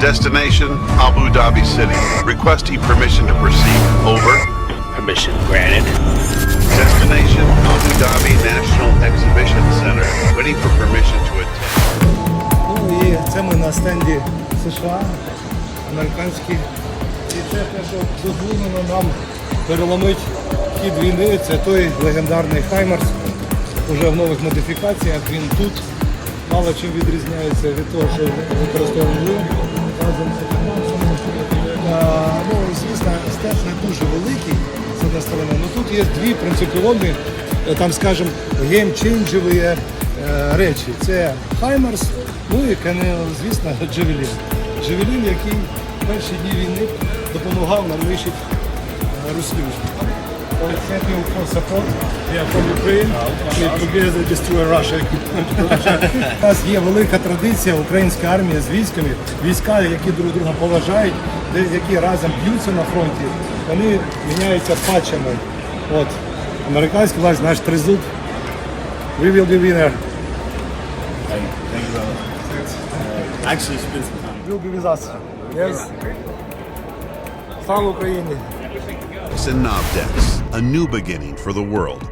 Destination Abu Dhabi City. Requesting permission to proceed. Over. Permission granted. Destination Abu Dhabi National Exhibition Center. Waiting for permission to attend. Ну і це ми на стенді США, американські. І це те, що дозволено нам переломити хід війни. Це той легендарний Хаймерс. Уже в нових модифікаціях. Він тут мало чим відрізняється від того, що використовували разом з Хаймерсом. Ну, звісно, стенд не дуже великий, з однієї сторони. але тут є дві принципові, е, там, скажімо, геймченджеві е, речі. Це Хаймерс, ну і, звісно, Джевелін. Джевелін, який в перші дні війни допомагав нам нищити е, Thank for support. Are from Ukraine. We together destroy Russia. У нас є велика традиція українська армія з військами, війська, які друг друга поважають, які разом б'ються на фронті, вони міняються патчами. От, американський власть, наш тризуб. We will be winner. Actually, spend some time. Will be with us. Yes. Слава Україні! and a new beginning for the world.